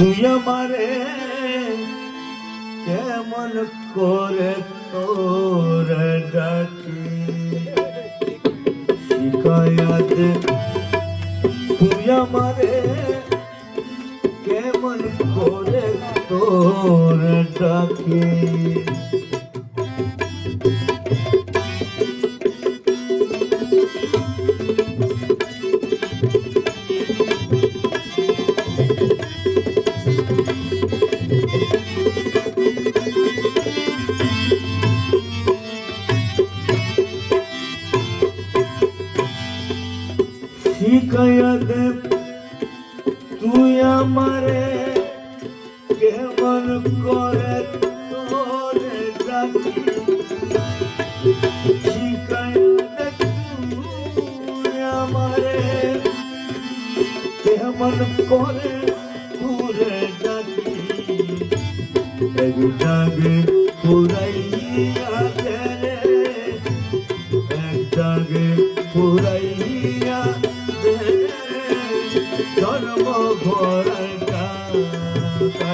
তুই আমারে কেমন করে তোর ডাকি? শিকায়াত তুই আমারে কেমন করে তোর ডাকি? শিকায়াত তুই আমারে কেমন করে তোরে তুই আমারে কেমন করে তোরে ডাকি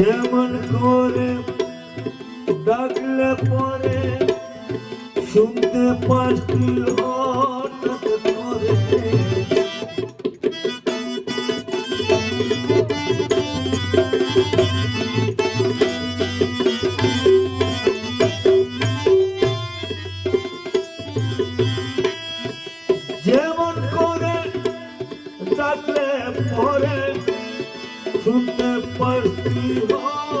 যেমন করে ডাকলে পরে শুনতে পাচ্ছি হঠাৎ করে धुन पड़ती हो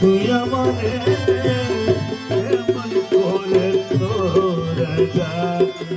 তুই আমারে এমন করে তোরা ডাকি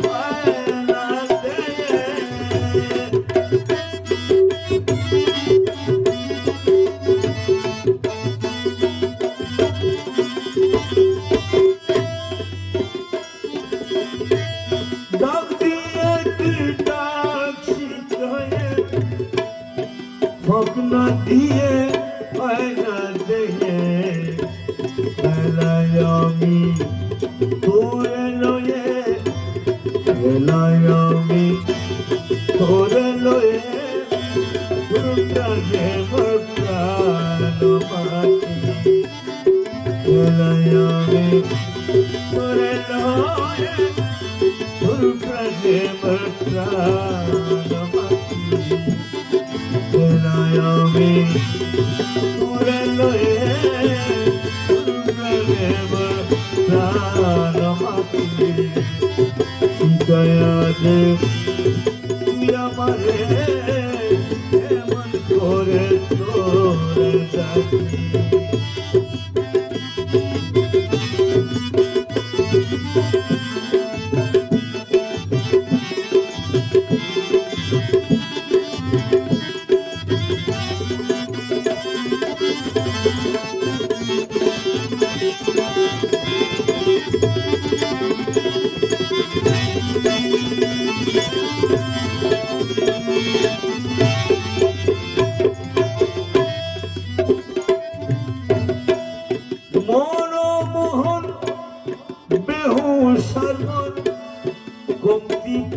না দিয়ে আয়না দেখে বেলায় আমি তোরে লয়ে, বেলায় আমি তোরে লয়ে প্রাণে প্রাণ মাটি বেলায় আমি তোরে লয়ে মাটি বেলায় আমি তোরে লয়ে তোর প্রাণে প্রাণ মাটি শিকায়া দে তুই আমারে এমন করে তোরে ডাকি।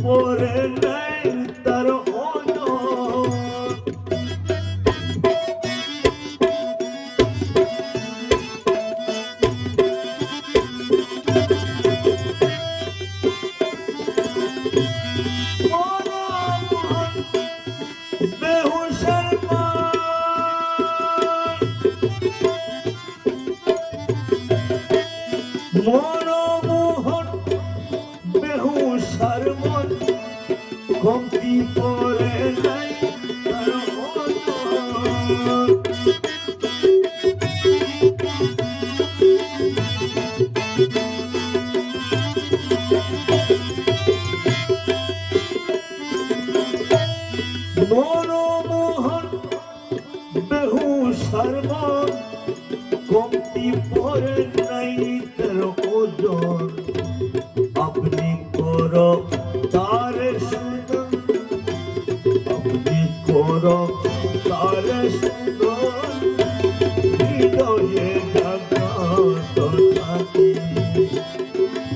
পরে বেহু সর্বন কমতি পরে নাই তার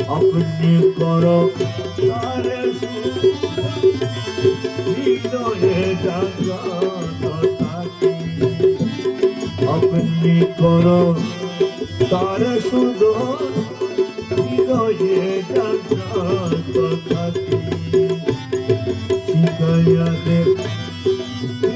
আপনি কর তার হৃদয়ে আপনি করো তার সুন্দর হৃদয়ে থাকি। শিখাইয়া দে